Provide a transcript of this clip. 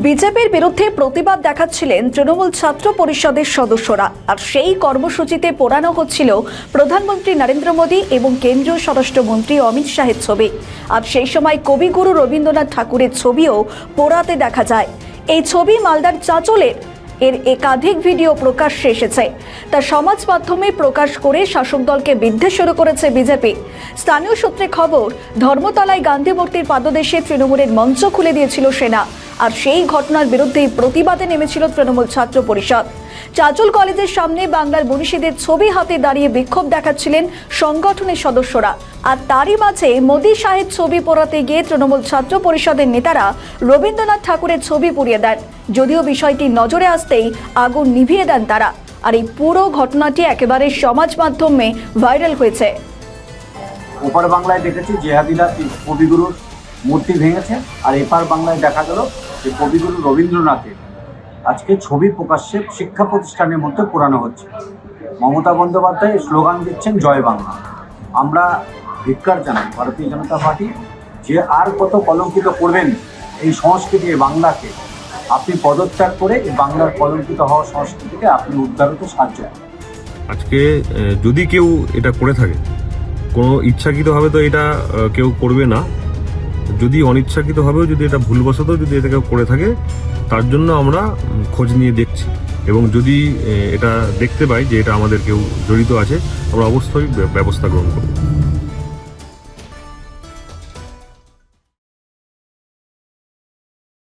বিজেপির বিরুদ্ধে প্রতিবাদ দেখাচ্ছিলেন তৃণমূল ছাত্র পরিষদের সদস্যরা। আর সেই কর্মসূচিতে পোড়ানো হচ্ছিল প্রধানমন্ত্রী নরেন্দ্র মোদী এবং কেন্দ্রীয় স্বরাষ্ট্রমন্ত্রী অমিত শাহের ছবি। আর সেই সময় কবিগুরু রবীন্দ্রনাথ ঠাকুরের ছবিও পোড়াতে দেখা যায়। এই ছবি মালদার চাঁচলের। এর একাধিক ভিডিও প্রকাশ্যে এসেছে। তা সমাজ মাধ্যমে প্রকাশ করে শাসক দলকে বিদ্বেষ শুরু করেছে বিজেপি। স্থানীয় সূত্রে খবর, ধর্মতলায় গান্ধী মূর্তির পাদদেশে তৃণমূলের মঞ্চ খুলে দিয়েছিল সেনা। আর সেই ঘটনার বিরুদ্ধেই প্রতিবাদে নেমেছিল তৃণমূল ছাত্র পরিষদ। চাচল কলেজের সামনে বাংলার মনীষীদের ছবি হাতে দাঁড়িয়ে বিক্ষোভ দেখাচ্ছিলেন সংগঠনের সদস্যরা। আর তারই মাঝে মোদী সাহেব ছবি পড়াতে গিয়ে তৃণমূল ছাত্র পরিষদের নেতারা রবীন্দ্রনাথ ঠাকুরের ছবি পুড়িয়ে দেন। যদিও বিষয়টি নজরে আসতেই আগুন নিভিয়ে দেন তারা। আর এই পুরো ঘটনাটি একেবারে সমাজ মাধ্যমে ভাইরাল হয়েছে। ওপার বাংলায় দেখেছি জেহাদিরা কবিগুরুর মূর্তি ভেঙেছে, আর এপার বাংলায় দেখা গেল যে কবিগুরু রবীন্দ্রনাথের আজকে ছবি প্রকাশ্যে শিক্ষা প্রতিষ্ঠানের মধ্যে পোড়ানো হচ্ছে। মমতা বন্দ্যোপাধ্যায় স্লোগান দিচ্ছেন, জয় বাংলা। আমরা ধিক্কার জানাই ভারতীয় জনতা পার্টি যে আর কত কলঙ্কিত করবেন এই সংস্কৃতি, এই বাংলাকে। আপনি পদত্যাগ করে এই বাংলার কলঙ্কিত হওয়া সংস্কৃতিকে আপনি উদ্ধার হতে সাহায্য। আজকে যদি কেউ এটা করে থাকে, কোনো ইচ্ছাকৃতভাবে তো এটা কেউ করবে না। যদি অনিচ্ছাকৃতভাবেও যদি এটা ভুলবশত যদি এটা কেউ করে থাকে, তার জন্য আমরা খোঁজ নিয়ে দেখছি। এবং যদি এটা দেখতে পাই যে এটা আমাদের কেউ জড়িত আছে, আমরা অবশ্যই ব্যবস্থা গ্রহণ করব।